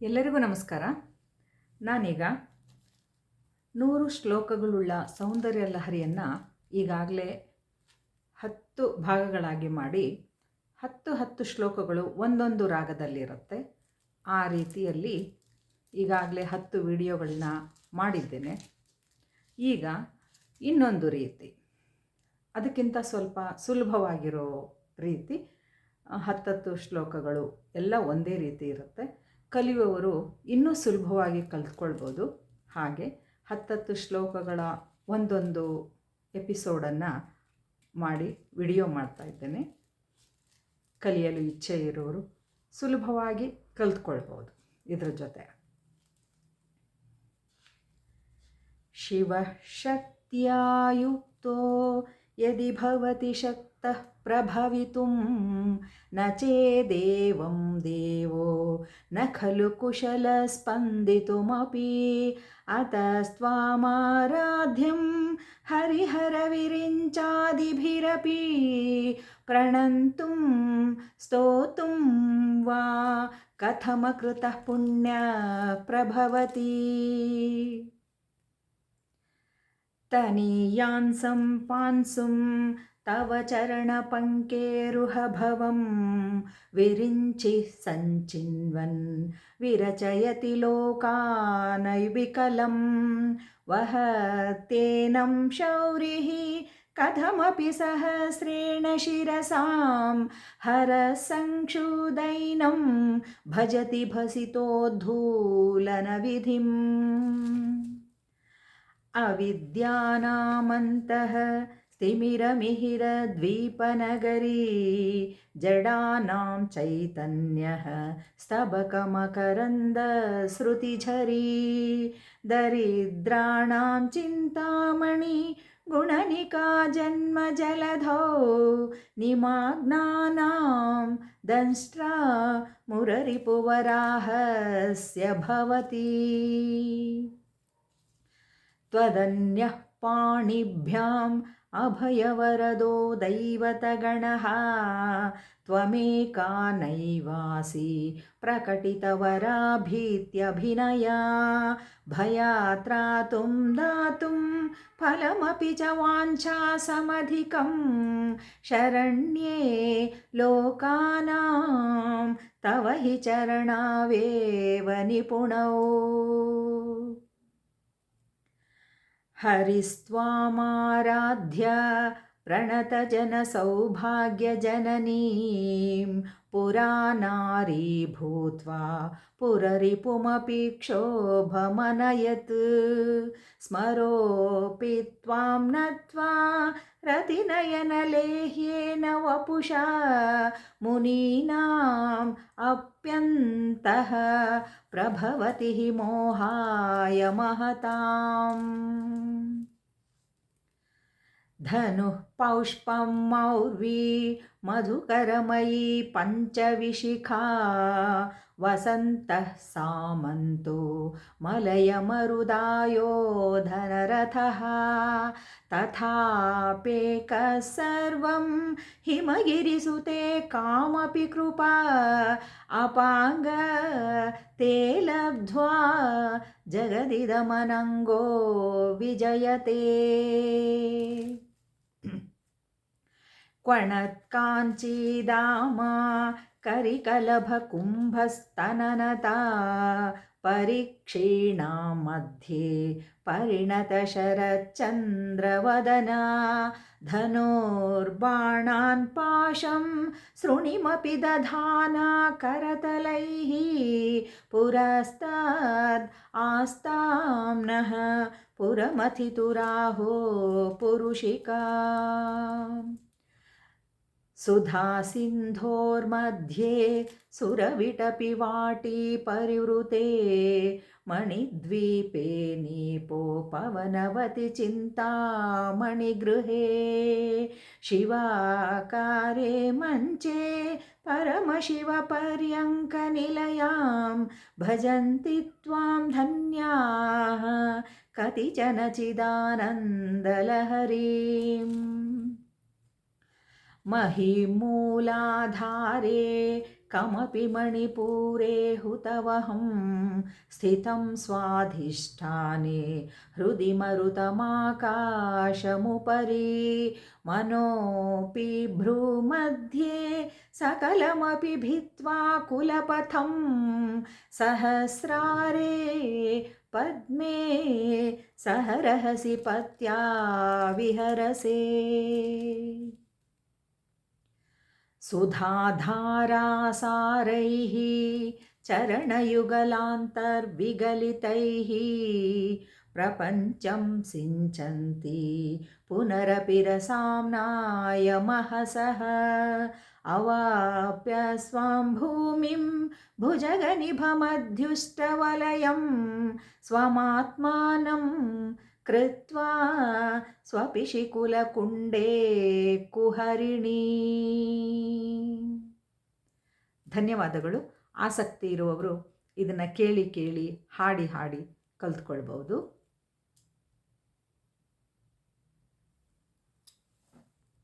ಎಲ್ಲರಿಗೂ ನಮಸ್ಕಾರ. ನಾನೀಗ ನೂರು ಶ್ಲೋಕಗಳುಳ್ಳ ಸೌಂದರ್ಯ ಲಹರಿಯನ್ನು ಈಗಾಗಲೇ ಹತ್ತು ಭಾಗಗಳಾಗಿ ಮಾಡಿ ಹತ್ತು ಹತ್ತು ಶ್ಲೋಕಗಳು ಒಂದೊಂದು ರಾಗದಲ್ಲಿರುತ್ತೆ. ಆ ರೀತಿಯಲ್ಲಿ ಈಗಾಗಲೇ ಹತ್ತು ವಿಡಿಯೋಗಳನ್ನ ಮಾಡಿದ್ದೇನೆ. ಈಗ ಇನ್ನೊಂದು ರೀತಿ, ಅದಕ್ಕಿಂತ ಸ್ವಲ್ಪ ಸುಲಭವಾಗಿರೋ ರೀತಿ ಹತ್ತತ್ತು ಶ್ಲೋಕಗಳು ಎಲ್ಲ ಒಂದೇ ರೀತಿ ಇರುತ್ತೆ. ಕಲಿಯುವವರು ಇನ್ನೂ ಸುಲಭವಾಗಿ ಕಲ್ತ್ಕೊಳ್ಬೋದು. ಹಾಗೆ ಹತ್ತತ್ತು ಶ್ಲೋಕಗಳ ಒಂದೊಂದು ಎಪಿಸೋಡನ್ನು ಮಾಡಿ ವಿಡಿಯೋ ಮಾಡ್ತಾ ಇದ್ದೇನೆ. ಕಲಿಯಲು ಇಚ್ಛೆ ಇರೋರು ಸುಲಭವಾಗಿ ಕಲ್ತ್ಕೊಳ್ಬೋದು ಇದರ ಜೊತೆ. ಶಿವ ಶಕ್ತಿಯಾಯುಕ್ತೋ ಯದಿ ಭವತಿ ಶಕ್ತಃ प्रभवितुं न चेदेवं देवो न खलु कुशलस्पन्दितुमपि। अतस्त्वामाराध्यं हरिहरविरिञ्चादिभिरपि प्रणन्तुं स्तोतुं वा कथमकृतः पुण्य प्रभवति। तनीयांसं पांसुं तव चरणपङ्केरुहभवं विरिञ्चिः सञ्चिन्वन्। विरचयति लोकानैविकलं वहत्येनं शौरिः। कथमपि सहस्रेण शिरसां। हरसङ्क्षुदैनं भजति भसितोद्धूलनविधिम् अविद्यानामन्तः स्तिमिरमिहिरद्वीपनगरी जडानां चैतन्यः स्तबकमकरन्दश्रुतिझरी दरिद्राणां चिन्तामणि गुणनिका जन्मजलधौ निमाग्नानां दंष्ट्रा मुररिपुवराहस्य भवति। त्वदन्यः पाणिभ्याम् अभयवरदो दैवतगणः त्वमेका नैवासि प्रकटितवराभीत्यभिनया, भयात्रातुं दातुं फलमपि च वाञ्छासमधिकं शरण्ये लोकानां तव हि चरणावेव निपुणौ। हरिस्त्वामाराध्य प्रणतजनसौभाग्यजननीं पुरा नारी भूत्वा पुररिपुमपि क्षोभमनयत् स्मरोऽपि त्वां नत्वा रतिनयनलेह्येन वपुषा मुनीनाम् अप्यन्तः प्रभवति मोहाय महताम्। धनुः पौष्पं मौर्वी मधुकरमयी पञ्चविशिखा, वसन्तः सामन्तो मलयमरुदायो धनरथः तथापेकः सर्वं हिमगिरिसुते कामपि कृपा, अपाङ्ग ते लब्ध्वा जगदिदमनङ्गो विजयते। क्वणत्काञ्चीदामा करिकलभकुम्भस्तननता परीक्षीणा मध्ये परिणतशरच्चन्द्रवदना धनुर्बाणान् पाशं सृणिमपि दधाना करतलैः पुरस्ताद् आस्तां पुरमथितुराहो पुरुषिका। सुधासिन्धोर्मध्ये सुरविटपि वाटी परिवृते, मणिद्वीपे नीपो पवनवति चिन्तामणिगृहे शिवाकारे मञ्चे परमशिवपर्यङ्कनिलयां भजन्ति त्वां धन्याः कतिचन चिदानन्दलहरीम्। महिमूलाधारे कमपि मणिपूरे हुतवहं स्थितं स्वाधिष्ठाने हृदि मरुतमाकाशमुपरि मनोऽपि भ्रूमध्ये सकलमपि भित्त्वा कुलपथं सहस्रारे पद्मे सहरहसि पत्या विहरसे। सुधाधारासारैः चरणयुगलान्तर्विगलितैः प्रपञ्चं सिञ्चन्ति पुनरपि रसाम्नाय महसः। अवाप्य स्वां भूमिं भुजगनिभमध्युष्टवलयं स्वमात्मानं कृत्वा स्वपिशिकुलकुण्डे ಕುಹರಿಣಿ ಧನ್ಯವಾದಗಳು ಆಸಕ್ತಿ ಇರುವವರು ಇದನ್ನು ಕೇಳಿ ಕೇಳಿ ಹಾಡಿ ಹಾಡಿ ಕಲ್ತ್ಕೊಳ್ಬೋದು